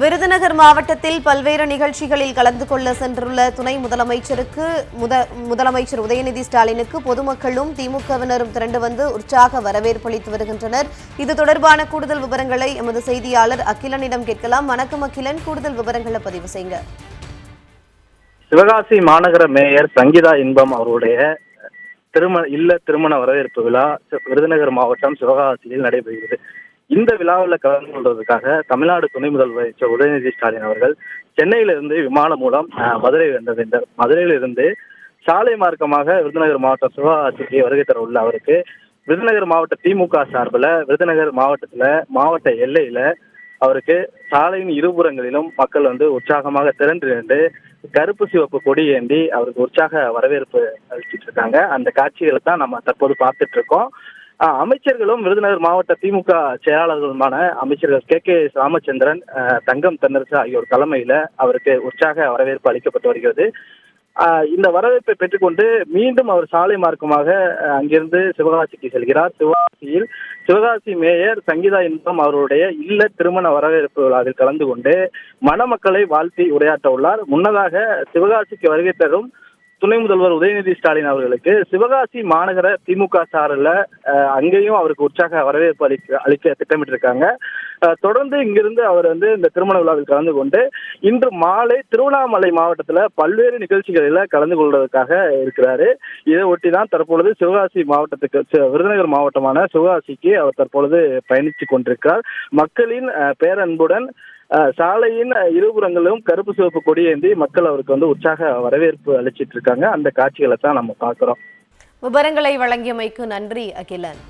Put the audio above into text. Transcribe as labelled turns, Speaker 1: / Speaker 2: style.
Speaker 1: விருதுநகர் மாவட்டத்தில் பல்வேறு நிகழ்ச்சிகளில் கலந்து கொள்ள சென்றுள்ள துணை முதலமைச்சருக்கு முத முதலமைச்சர் உதயநிதி ஸ்டாலினுக்கு பொதுமக்களும் திமுகவினரும் திரண்டு வந்து உற்சாக வரவேற்பு அளித்து வருகின்றனர். இது தொடர்பான கூடுதல் விவரங்களை எமது செய்தியாளர் அகிலனிடம் கேட்கலாம். வணக்கம் அகிலன். கூடுதல் விவரங்களை பதிவு செய்யுங்க.
Speaker 2: சிவகாசி மாநகர மேயர் சங்கீதா இன்பம் அவருடைய திருமண இல்ல திருமண வரவேற்பு விழா விருதுநகர் மாவட்டம் சிவகாசியில் நடைபெறுகிறது. இந்த விழாவில் கலந்து கொள்வதற்காக தமிழ்நாடு துணை முதல்வர் உதயநிதி ஸ்டாலின் அவர்கள் சென்னையிலிருந்து விமானம் மூலம் மதுரை வந்தது. இந்த மதுரையிலிருந்து சாலை மார்க்கமாக விருதுநகர் மாவட்டம் சிவகாசிக்கு வருகை தர உள்ள அவருக்கு விருதுநகர் மாவட்ட திமுக சார்பில் விருதுநகர் மாவட்டத்துல மாவட்ட எல்லையில அவருக்கு சாலையின் இருபுறங்களிலும் மக்கள் வந்து உற்சாகமாக திரண்டு நின்று கருப்பு சிவப்பு கொடி ஏந்தி அவருக்கு உற்சாக வரவேற்பு அளிச்சிட்டு இருக்காங்க. அந்த காட்சிகளை தான் நம்ம தற்போது பார்த்துட்டு இருக்கோம். அமைச்சர்களும் விருதுநகர் மாவட்ட திமுக செயலாளர்களுமான அமைச்சர்கள் கே. கே. ராமச்சந்திரன் தங்கம் தென்னரசு ஆகியோர் தலைமையில அவருக்கு உற்சாக வரவேற்பு அளிக்கப்பட்டு வருகிறது. இந்த வரவேற்பை பெற்றுக்கொண்டு மீண்டும் அவர் சாலை மார்க்கமாக அங்கிருந்து சிவகாசிக்கு செல்கிறார். சிவகாசியில் சிவகாசி மேயர் சங்கீதா இன்பம் அவருடைய இல்ல திருமண வரவேற்பு விழாவில் கலந்து கொண்டு மணமக்களை வாழ்த்தி உரையாற்ற உள்ளார் முன்னதாக சிவகாசிக்கு வருகை தரும் துணை முதல்வர் உதயநிதி ஸ்டாலின் அவர்களுக்கு சிவகாசி மாநகர திமுக சார்பில் அங்கேயும் அவருக்கு உற்சாக வரவேற்பு அளிக்க அளிக்க திட்டமிட்டிருக்காங்க. இருக்காங்க தொடர்ந்து இங்கிருந்து அவர் வந்து இந்த திருமண விழாவில் கலந்து கொண்டு இன்று மாலை திருவண்ணாமலை மாவட்டத்தில் பல்வேறு நிகழ்ச்சிகளில் கலந்து கொள்வதற்காக இருக்கிறாரு. இதை ஒட்டி தான் தற்பொழுது சிவகாசி மாவட்டத்துக்கு விருதுநகர் மாவட்டமான சிவகாசிக்கு அவர் தற்பொழுது பயணித்து கொண்டிருக்கிறார். மக்களின் பேரன்புடன் சாலையின் இருபுறங்களும் இருபுறங்களிலும் கருப்பு சிவப்பு கொடியேந்தி மக்கள் அவருக்கு வந்து உற்சாக வரவேற்பு அளிச்சிட்டு இருக்காங்க. அந்த காட்சிகளை தான் நம்ம பாக்குறோம்
Speaker 1: விவரங்களை வழங்கியமைக்கு நன்றி அகிலன்.